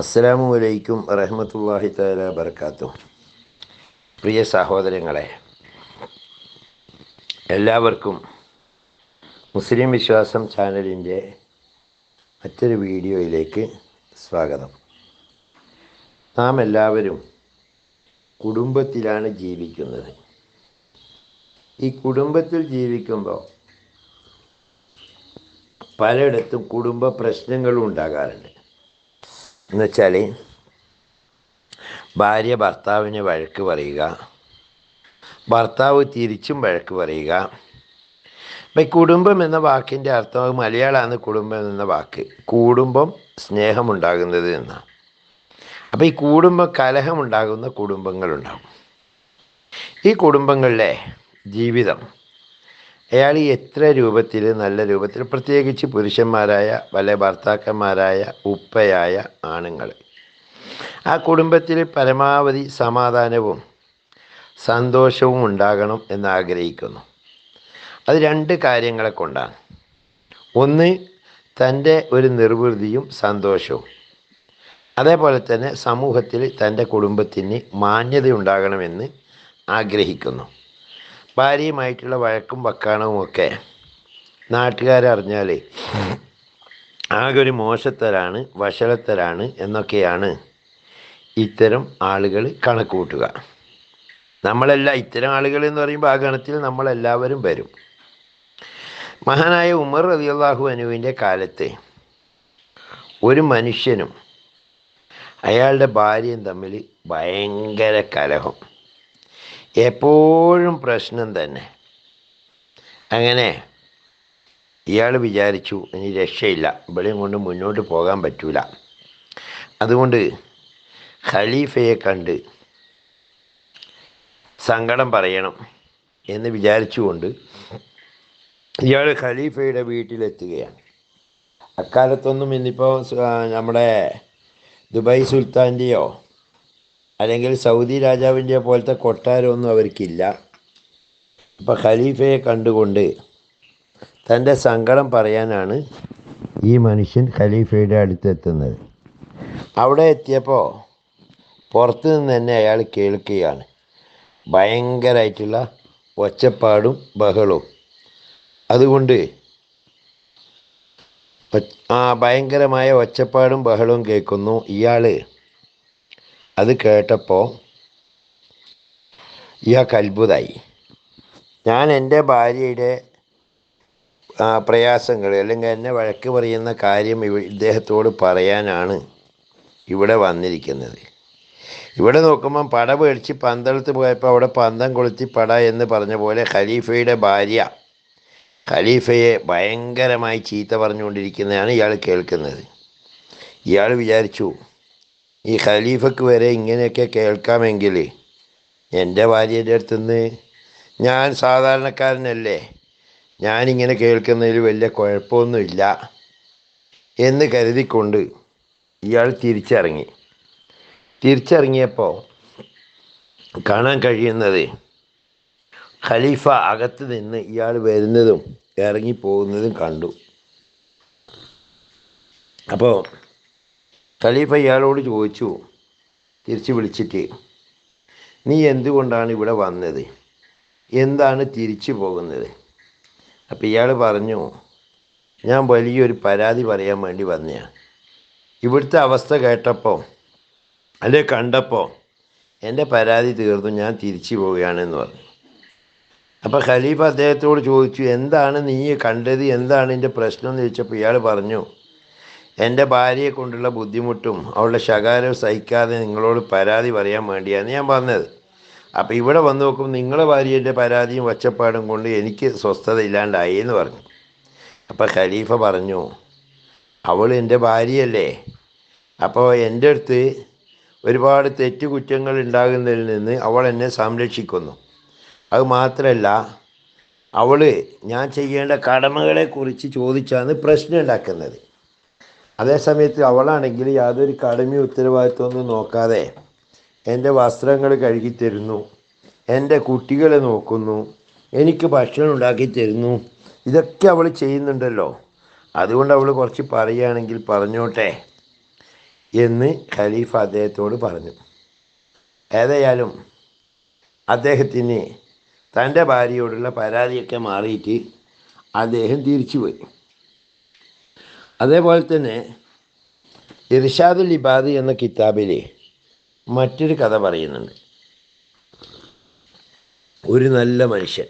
അസ്സലാമു അലൈക്കും വറഹമത്തല്ലാഹി തആല ബർക്കാത്തു പ്രിയ സഹോദരങ്ങളെ എല്ലാവർക്കും മുസ്ലിം വിശ്വാസം ചാനലിന്റെ മറ്റൊരു വീഡിയോയിലേക്ക് സ്വാഗതം. നാം എല്ലാവരും കുടുംബത്തിലാണ് ജീവിക്കുന്നത്. ഈ കുടുംബത്തിൽ ജീവിക്കുമ്പോൾ പലയിടത്തും കുടുംബ പ്രശ്നങ്ങളും ഉണ്ടാകാറുണ്ട്. എന്നുവെച്ചാൽ ഭാര്യ ഭർത്താവിന് വഴക്ക് പറയുക ഭർത്താവ് തിരിച്ചും വഴക്ക് പറയുക. അപ്പം ഈ കുടുംബം എന്ന വാക്കിന്റെ അർത്ഥം മലയാളമാണ് കുടുംബം എന്ന വാക്ക്. കൂടുമ്പം സ്നേഹമുണ്ടാകുന്നത് എന്നാണ്. അപ്പോൾ ഈ കുടുംബം കലഹമുണ്ടാകുന്ന കുടുംബങ്ങളുണ്ടാകും. ഈ കുടുംബങ്ങളിലെ ജീവിതം അയാൾ എത്ര രൂപത്തിൽ നല്ല രൂപത്തിൽ പ്രത്യേകിച്ച് പുരുഷന്മാരായ വല്ല ഭർത്താക്കന്മാരായ ഉപ്പയായ ആണുങ്ങൾ. ആ കുടുംബത്തിൽ പരമാവധി സമാധാനവും സന്തോഷവും ഉണ്ടാകണം എന്ന് ആഗ്രഹിക്കുന്നു. അത് രണ്ട് കാര്യങ്ങളെ കൊണ്ടാണ്. ഒന്ന് തന്റെ ഒരു നിർവൃതിയും സന്തോഷവും. അതേപോലെ തന്നെ സമൂഹത്തിൽ തന്റെ കുടുംബത്തിന് മാന്യതയുണ്ടാകണമെന്ന് ആഗ്രഹിക്കുന്നു. ഭാര്യയുമായിട്ടുള്ള വഴക്കും വക്കാണവും ഒക്കെ നാട്ടുകാരറിഞ്ഞാൽ ആകെ ഒരു മോശത്തരാണ് വഷളത്തരാണ് എന്നൊക്കെയാണ് ഇത്തരം ആളുകൾ കണക്ക് കൂട്ടുക നമ്മളെല്ലാം ഇത്തരം ആളുകൾ എന്ന് പറയുമ്പോൾ ആ ഗണത്തിൽ നമ്മളെല്ലാവരും വരും. മഹാനായ ഉമർ റതിയല്ലാഹു അനുവിന്റെ കാലത്ത് ഒരു മനുഷ്യനും അയാളുടെ ഭാര്യയും തമ്മിൽ ഭയങ്കര കലഹം. എപ്പോഴും പ്രശ്നം തന്നെ. അങ്ങനെ ഇയാൾ വിചാരിച്ചു ഇനി രക്ഷയില്ല. ഇവിടെയും കൊണ്ട് മുന്നോട്ട് പോകാൻ പറ്റൂല. അതുകൊണ്ട് ഖലീഫയെ കണ്ട് സങ്കടം പറയണം എന്ന് വിചാരിച്ചുകൊണ്ട് ഇയാൾ ഖലീഫയുടെ വീട്ടിലെത്തുകയാണ്. അക്കാലത്തൊന്നും ഇന്നിപ്പോൾ നമ്മുടെ ദുബായ് സുൽത്താന്റെയോ അല്ലെങ്കിൽ സൗദി രാജാവിന്റെ പോലത്തെ കൊട്ടാരമൊന്നും അവർക്കില്ല. അപ്പം ഖലീഫയെ കണ്ടുകൊണ്ട് തന്റെ സങ്കടം പറയാനാണ് ഈ മനുഷ്യൻ ഖലീഫയുടെ അടുത്തെത്തുന്നത്. അവിടെ എത്തിയപ്പോൾ പുറത്തു നിന്ന് തന്നെ അയാൾ കേൾക്കുകയാണ്. ഭയങ്കരമായിട്ടുള്ള ഒച്ചപ്പാടും ബഹളവും. അതുകൊണ്ട് ആ ഭയങ്കരമായ ഒച്ചപ്പാടും ബഹളവും കേൾക്കുന്നു. ഇയാൾ അത് കേട്ടപ്പോൾ ഇയാൾക്ക് അത്ഭുതമായി ഞാൻ എന്റെ ഭാര്യയുടെ പ്രയാസങ്ങൾ അല്ലെങ്കിൽ എന്നെ വഴക്ക് പറയുന്ന കാര്യം ഇവ ഇദ്ദേഹത്തോട് പറയാനാണ് ഇവിടെ വന്നിരിക്കുന്നത്. ഇവിടെ നോക്കുമ്പം പട പേടിച്ച് പന്തളത്ത് പോയപ്പോൾ അവിടെ പന്തം കൊളുത്തി പട എന്ന് പറഞ്ഞ പോലെ ഖലീഫയുടെ ഭാര്യ ഖലീഫയെ ഭയങ്കരമായി ചീത്ത പറഞ്ഞുകൊണ്ടിരിക്കുന്നതാണ് ഇയാൾ കേൾക്കുന്നത്. ഇയാൾ വിചാരിച്ചു ഈ ഖലീഫക്ക് വരെ ഇങ്ങനെയൊക്കെ കേൾക്കാമെങ്കിൽ എന്റെ ഭാര്യയുടെ അടുത്തുനിന്ന് ഞാൻ സാധാരണക്കാരനല്ലേ ഞാനിങ്ങനെ കേൾക്കുന്നതിൽ വലിയ കുഴപ്പമൊന്നുമില്ല എന്ന് കരുതിക്കൊണ്ട് ഇയാൾ തിരിച്ചിറങ്ങി. തിരിച്ചിറങ്ങിയപ്പോൾ കാണാൻ കഴിയുന്നത് ഖലീഫ അകത്ത് നിന്ന് ഇയാൾ വരുന്നതും ഇറങ്ങിപ്പോകുന്നതും കണ്ടു. അപ്പോൾ ഖലീഫ ഇയാളോട് ചോദിച്ചു തിരിച്ച് വിളിച്ചിട്ട് നീ എന്തുകൊണ്ടാണ് ഇവിടെ വന്നത്? എന്താണ് തിരിച്ചു പോകുന്നത്? അപ്പോൾ ഇയാൾ പറഞ്ഞു ഞാൻ വലിയൊരു പരാതി പറയാൻ വേണ്ടി വന്നതാണ് ഇവിടുത്തെ അവസ്ഥ കേട്ടപ്പോൾ അല്ലെ കണ്ടപ്പോൾ എന്റെ പരാതി തീർന്നു ഞാൻ തിരിച്ചു പോവുകയാണെന്ന് പറഞ്ഞു. അപ്പോൾ ഖലീഫ അദ്ദേഹത്തോട് ചോദിച്ചു എന്താണ് നീ കണ്ടത്? എന്താണ് എന്റെ പ്രശ്നം? എന്ന് ചോദിച്ചപ്പോൾ ഇയാൾ പറഞ്ഞു എന്റെ ഭാര്യയെ കൊണ്ടുള്ള ബുദ്ധിമുട്ടും അവളുടെ ശകാരവും സഹിക്കാതെ നിങ്ങളോട് പരാതി പറയാൻ വേണ്ടിയാണ് ഞാൻ വന്നത്. അപ്പോൾ ഇവിടെ വന്ന് നോക്കുമ്പോൾ നിങ്ങളെ ഭാര്യയുടെ പരാതിയും ഒച്ചപ്പാടും കൊണ്ട് എനിക്ക് സ്വസ്ഥത ഇല്ലാണ്ടായി എന്ന് പറഞ്ഞു. അപ്പോൾ ഖലീഫ പറഞ്ഞു അവൾ എന്റെ ഭാര്യയല്ലേ? അപ്പോൾ എന്റെ അടുത്ത് ഒരുപാട് തെറ്റുകുറ്റങ്ങൾ ഉണ്ടാകുന്നതിൽ നിന്ന് അവൾ എന്നെ സംരക്ഷിക്കുന്നു. അത് മാത്രമല്ല അവൾ ഞാൻ ചെയ്യേണ്ട കടമകളെക്കുറിച്ച് ചോദിച്ചാണ് പ്രശ്നം ഉണ്ടാക്കുന്നത്. അതേസമയത്ത് അവളാണെങ്കിൽ യാതൊരു കടമയും ഉത്തരവാദിത്വമൊന്നും നോക്കാതെ എന്റെ വസ്ത്രങ്ങൾ കഴുകി തരുന്നു. എന്റെ കുട്ടികളെ നോക്കുന്നു. എനിക്ക് ഭക്ഷണം ഉണ്ടാക്കി തരുന്നു. ഇതൊക്കെ അവൾ ചെയ്യുന്നുണ്ടല്ലോ. അതുകൊണ്ട് അവൾ കുറച്ച് പറയുകയാണെങ്കിൽ പറഞ്ഞോട്ടെ എന്ന് ഖലീഫ അദ്ദേഹത്തോട് പറഞ്ഞു. ഏതായാലും അദ്ദേഹത്തിന് തന്റെ ഭാര്യയോടുള്ള പരാതിയൊക്കെ മാറിയിട്ട് അദ്ദേഹം തിരിച്ചുപോയി. അതേപോലെ തന്നെ ഇർഷാദുൽ ഇബാദ് എന്ന കിതാബിൽ മറ്റൊരു കഥ പറയുന്നുണ്ട്. ഒരു നല്ല മനുഷ്യൻ.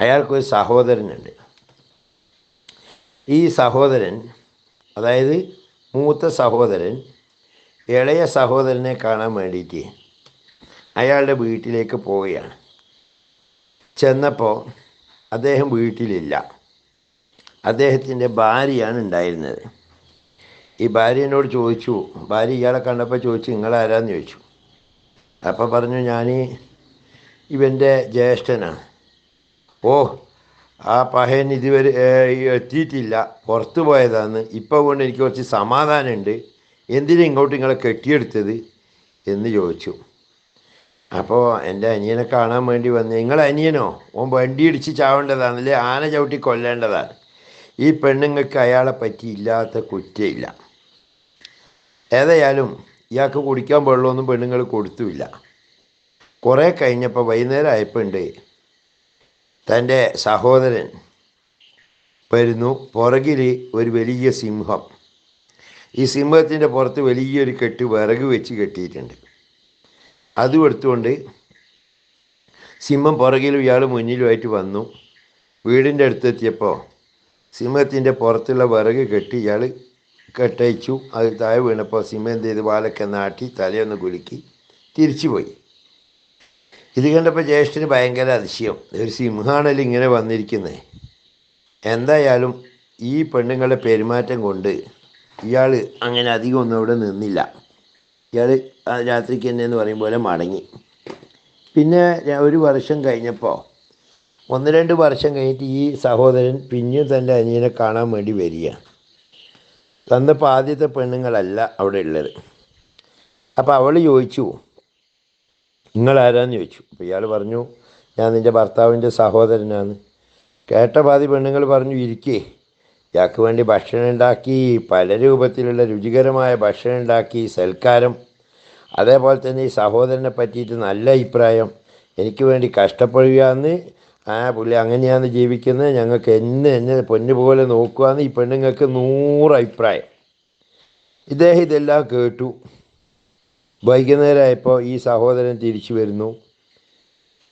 അയാൾക്കൊരു സഹോദരനുണ്ട്. ഈ സഹോദരൻ അതായത് മൂത്ത സഹോദരൻ ഇളയ സഹോദരനെ കാണാൻ വേണ്ടിയിട്ട് അയാളുടെ വീട്ടിലേക്ക് പോവുകയാണ്. ചെന്നപ്പോൾ അദ്ദേഹം വീട്ടിലില്ല. അദ്ദേഹത്തിന്റെ ഭാര്യയാണ് ഉണ്ടായിരുന്നത്. ഈ ഭാര്യനോട് ചോദിച്ചു ഭാര്യ ഇയാളെ കണ്ടപ്പോൾ ചോദിച്ചു നിങ്ങളാരാന്ന് ചോദിച്ചു? അപ്പം പറഞ്ഞു ഞാൻ ഇവന്റെ ജ്യേഷ്ഠനാണ് ഓ ആ പഹയൻ ഇതുവരെ എത്തിയിട്ടില്ല. പുറത്തു പോയതാണ് ഇപ്പോൾ കൊണ്ട് എനിക്ക് കുറച്ച് സമാധാനമുണ്ട്. എന്തിനാ ഇങ്ങോട്ട് നിങ്ങളെ കെട്ടിയെടുത്തത്? എന്ന് ചോദിച്ചു. അപ്പോൾ എന്റെ അനിയനെ കാണാൻ വേണ്ടി വന്ന് നിങ്ങൾ അനിയനോ? ഓൻ വണ്ടി ഇടിച്ച് ചാവേണ്ടതാണല്ലേ ആന ചവിട്ടി കൊല്ലേണ്ടതാണ് ഈ പെണ്ണുങ്ങൾക്ക് അയാളെ പറ്റി ഇല്ലാത്ത കുറ്റയില്ല. ഏതായാലും ഇയാൾക്ക് കുടിക്കാൻ വെള്ളമൊന്നും പെണ്ണുങ്ങൾ കൊടുത്തുമില്ല കുറേ കഴിഞ്ഞപ്പോൾ വൈകുന്നേരം ആയപ്പോൾ ഉണ്ട് തന്റെ സഹോദരൻ വരുന്നു. പുറകിൽ ഒരു വലിയ സിംഹം. ഈ സിംഹത്തിന്റെ പുറത്ത് വലിയൊരു കെട്ട് വിറക് വെച്ച് കെട്ടിയിട്ടുണ്ട്. അതും എടുത്തുകൊണ്ട് സിംഹം പുറകിലും ഇയാൾ മുന്നിലുമായിട്ട് വന്നു. വീടിന്റെ അടുത്തെത്തിയപ്പോൾ സിംഹത്തിന്റെ പുറത്തുള്ള വിറക് കെട്ടി ഇയാൾ കെട്ടയച്ചു. അത് താഴെ വീണപ്പോൾ സിംഹം എന്ത് ചെയ്ത്? വാലൊക്കെ നാട്ടി തലയൊന്ന് കുലുക്കി തിരിച്ചുപോയി ഇത് കണ്ടപ്പോൾ ജ്യേഷ്ഠന് ഭയങ്കര അതിശയം. ഒരു സിംഹാണല്ലോ ഇങ്ങനെ വന്നിരിക്കുന്നത് എന്തായാലും ഈ പെണ്ണുങ്ങളുടെ പെരുമാറ്റം കൊണ്ട് ഇയാൾ അങ്ങനെ അധികം ഒന്നും അവിടെ നിന്നില്ല. ഇയാൾ രാത്രിക്ക് തന്നെ എന്ന് പറയും പോലെ മടങ്ങി. പിന്നെ ഒരു വർഷം കഴിഞ്ഞപ്പോൾ ഒന്ന് രണ്ട് വർഷം കഴിഞ്ഞിട്ട് ഈ സഹോദരൻ പിന്നെയും തന്റെ അനിയനെ കാണാൻ വേണ്ടി വരിക. തന്നപ്പോൾ ആദ്യത്തെ പെണ്ണുങ്ങളല്ല അവിടെ ഉള്ളത്. അപ്പോൾ അവൾ ചോദിച്ചു നിങ്ങൾ ആരാന്ന് ചോദിച്ചു? അപ്പോൾ ഇയാൾ പറഞ്ഞു ഞാൻ നിന്റെ ഭർത്താവിന്റെ സഹോദരനാണ്. കേട്ട പാതി പെണ്ണുങ്ങൾ പറഞ്ഞു ഇരിക്കേ ഇയാൾക്ക് വേണ്ടി ഭക്ഷണം ഉണ്ടാക്കി പല രൂപത്തിലുള്ള രുചികരമായ ഭക്ഷണം ഉണ്ടാക്കി സൽക്കാരം. അതേപോലെ തന്നെ ഈ സഹോദരനെ പറ്റിയിട്ട് നല്ല അഭിപ്രായം. എനിക്ക് വേണ്ടി കഷ്ടപ്പെടുകയെന്ന് ആ പുള്ളി അങ്ങനെയാണ് ജീവിക്കുന്നത് ഞങ്ങൾക്ക് എന്നെ എന്നെ പൊന്നു പോലെ നോക്കുകയെന്ന് ഈ പെണ്ണുങ്ങൾക്ക് നൂറ് അഭിപ്രായം. ഇദ്ദേഹം ഇതെല്ലാം കേട്ടു. വൈകുന്നേരമായപ്പോൾ ഈ സഹോദരൻ തിരിച്ചു വരുന്നു.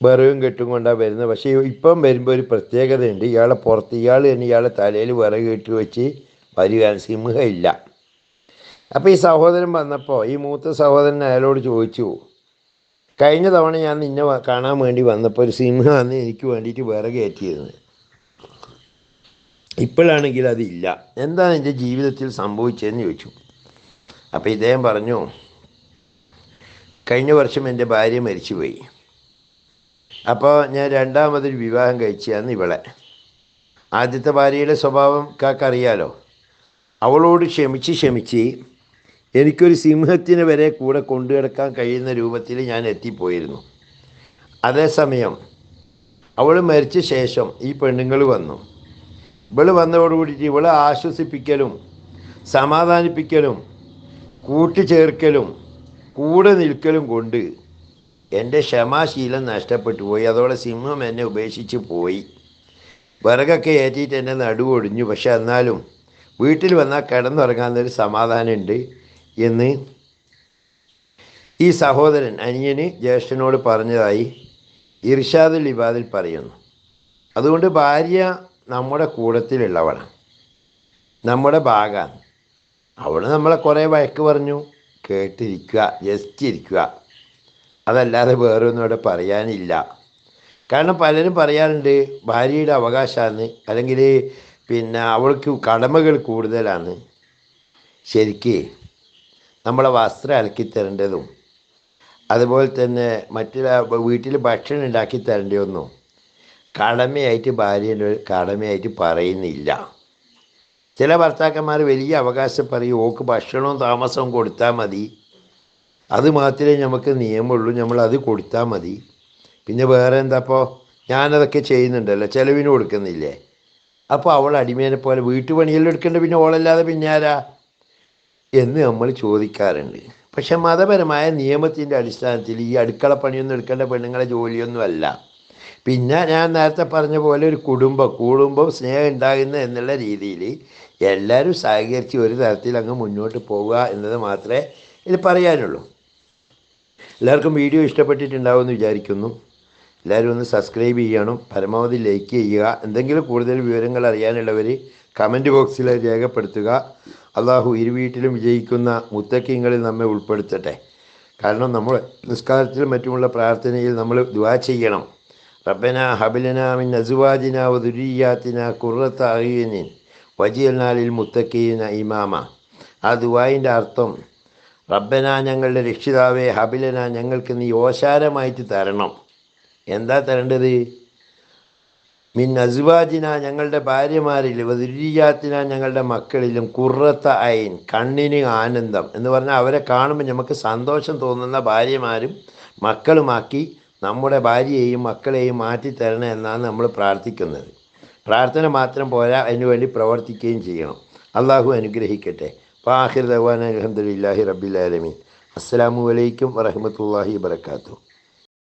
വിറവും കെട്ടും കൊണ്ടാണ് വരുന്നത്. പക്ഷേ ഇപ്പം വരുമ്പോൾ ഒരു പ്രത്യേകതയുണ്ട്. ഇയാളെ പുറത്ത് ഇയാൾ തന്നെ ഇയാളെ തലയിൽ വിറക് കെട്ടി വെച്ച് വരിക. സിംഹമില്ല അപ്പോൾ ഈ സഹോദരൻ വന്നപ്പോൾ ഈ മൂത്ത സഹോദരൻ അയാളോട് ചോദിച്ചു കഴിഞ്ഞ തവണ ഞാൻ നിന്നെ കാണാൻ വേണ്ടി വന്നപ്പോൾ ഒരു സിംഹമാണ് എനിക്ക് വേണ്ടിയിട്ട് വേറെ കയറ്റിയിരുന്നത് ഇപ്പോഴാണെങ്കിൽ അതില്ല എന്താണ് എന്റെ ജീവിതത്തിൽ സംഭവിച്ചതെന്ന് ചോദിച്ചു. അപ്പോൾ ഇദ്ദേഹം പറഞ്ഞു കഴിഞ്ഞ വർഷം എന്റെ ഭാര്യ മരിച്ചുപോയി. അപ്പോൾ ഞാൻ രണ്ടാമതൊരു വിവാഹം കഴിച്ചതാണ് ഇവളെ. ആദ്യത്തെ ഭാര്യയുടെ സ്വഭാവം കാക്കറിയാലോ? അവളോട് ക്ഷമിച്ച് ക്ഷമിച്ച് എനിക്കൊരു സിംഹത്തിന് വരെ കൂടെ കൊണ്ടുകിടക്കാൻ കഴിയുന്ന രൂപത്തിൽ ഞാൻ എത്തിപ്പോയിരുന്നു. അതേസമയം അവൾ മരിച്ച ശേഷം ഈ പെണ്ണുങ്ങൾ വന്നു. ഇവൾ വന്നതോടുകൂടിയിട്ട് ഇവളെ ആശ്വസിപ്പിക്കലും സമാധാനിപ്പിക്കലും കൂട്ടിച്ചേർക്കലും കൂടെ നിൽക്കലും കൊണ്ട് എന്റെ ക്ഷമാശീലം നഷ്ടപ്പെട്ടു പോയി. അതോടെ സിംഹം എന്നെ ഉപേക്ഷിച്ച് പോയി. വിറകൊക്കെ ഏറ്റിയിട്ട് എന്നെ നടുവൊടിഞ്ഞു. പക്ഷെ എന്നാലും വീട്ടിൽ വന്നാൽ കിടന്നുറങ്ങാനൊരു സമാധാനമുണ്ട്. എന്ന് ഈ സഹോദരൻ അനിയന് ജ്യേഷ്ഠനോട് പറഞ്ഞതായി ഇർഷാദുൽ ഇബാദിൽ പറയുന്നു. അതുകൊണ്ട് ഭാര്യ നമ്മുടെ കൂടത്തിലുള്ളവളാണ് നമ്മുടെ ഭാഗമാണ് അവൾ നമ്മളെ കുറേ വഴക്ക് പറഞ്ഞു കേട്ടിരിക്കുക ജസ്റ്റ് ഇരിക്കുക അതല്ലാതെ വേറൊന്നും അവിടെ പറയാനില്ല. കാരണം പലരും പറയാറുണ്ട് ഭാര്യയുടെ അവകാശമാണ് അല്ലെങ്കിൽ പിന്നെ അവൾക്ക് കടമകൾ കൂടുതലാണ്. ശരിക്ക് നമ്മളെ വസ്ത്രം അലക്കി തരേണ്ടതും. അതുപോലെ തന്നെ മറ്റുള്ള വീട്ടിൽ ഭക്ഷണം ഉണ്ടാക്കി തരേണ്ടതൊന്നും കടമയായിട്ട് ഭാര്യയുടെ കടമയായിട്ട് പറയുന്നില്ല. ചില ഭർത്താക്കന്മാർ വലിയ അവകാശം പറയും ഓക്ക് ഭക്ഷണവും താമസവും കൊടുത്താൽ മതി. അത് മാത്രമേ നമുക്ക് നിയമമുള്ളൂ. നമ്മൾ അത് കൊടുത്താൽ മതി. പിന്നെ വേറെ എന്താ അപ്പോൾ ഞാനതൊക്കെ ചെയ്യുന്നുണ്ടല്ലോ. ചിലവിന് കൊടുക്കുന്നില്ലേ? അപ്പോൾ അവൾ അടിമേനെ പോലെ വീട്ടുപണിയെല്ലാം എടുക്കേണ്ട പിന്നെ ഓളല്ലാതെ പിന്നെ ആരാ? എന്ന് നമ്മൾ ചോദിക്കാറുണ്ട്. പക്ഷെ മതപരമായ നിയമത്തിന്റെ അടിസ്ഥാനത്തിൽ ഈ അടുക്കള പണിയൊന്നും എടുക്കേണ്ട പെണ്ണുങ്ങളെ ജോലിയൊന്നും അല്ല. പിന്നെ ഞാൻ നേരത്തെ പറഞ്ഞ പോലെ ഒരു കുടുംബം കൂടുമ്പോൾ സ്നേഹം ഉണ്ടാകുന്ന എന്നുള്ള രീതിയിൽ എല്ലാവരും സഹകരിച്ച് ഒരു തരത്തിൽ അങ്ങ് മുന്നോട്ട് പോവുക എന്നത് മാത്രമേ ഇത് പറയാനുള്ളൂ. എല്ലാവർക്കും വീഡിയോ ഇഷ്ടപ്പെട്ടിട്ടുണ്ടാവുമെന്ന് വിചാരിക്കുന്നു. എല്ലാവരും ഒന്ന് സബ്സ്ക്രൈബ് ചെയ്യണം പരമാവധി ലൈക്ക് ചെയ്യുക. എന്തെങ്കിലും കൂടുതൽ വിവരങ്ങൾ അറിയാനുള്ളവർ കമന്റ് ബോക്സിൽ രേഖപ്പെടുത്തുക. അള്ളാഹു ഇരുവീട്ടിലും വിജയിക്കുന്ന മുത്തക്കിങ്ങളിൽ നമ്മെ ഉൾപ്പെടുത്തട്ടെ. കാരണം നമ്മൾ നിസ്കാരത്തിലും മറ്റുമുള്ള പ്രാർത്ഥനയിൽ നമ്മൾ ദുവാ ചെയ്യണം. റബ്ബന ഹബിലന മിൻ അസുവാജിന വദുരിയാത്തിന കുറത്ത അയ്യനിൻ വജിയൽനാലിൽ മുത്തക്കീന ഇമാമ. ആ ദുവായിന്റെ അർത്ഥം റബ്ബന ഞങ്ങളുടെ രക്ഷിതാവേ ഹബിലന ഞങ്ങൾക്ക് നീ ഓശാരമായിട്ട് തരണം. എന്താ തരേണ്ടത്? മിൻ അസുവാജിന ഞങ്ങളുടെ ഭാര്യമാരിൽ വദുരിയാത്തിന ഞങ്ങളുടെ മക്കളിലും കുറത്ത ഐൻ കണ്ണിന് ആനന്ദം എന്ന് പറഞ്ഞാൽ അവരെ കാണുമ്പോൾ നമുക്ക് സന്തോഷം തോന്നുന്ന ഭാര്യമാരും മക്കളുമാക്കി നമ്മുടെ ഭാര്യയെയും മക്കളെയും മാറ്റി തരണം എന്നാണ് നമ്മൾ പ്രാർത്ഥിക്കുന്നത്. പ്രാർത്ഥന മാത്രം പോരാ അതിനുവേണ്ടി പ്രവർത്തിക്കുകയും ചെയ്യണം. അള്ളാഹു അനുഗ്രഹിക്കട്ടെ. ഫാഹിർ ദവാൻ അലഹമുല്ലാഹി റബ്ബിലാലമീൻ അസ്സാം വലൈക്കും വറഹമത്തല്ലാഹി വാത്തു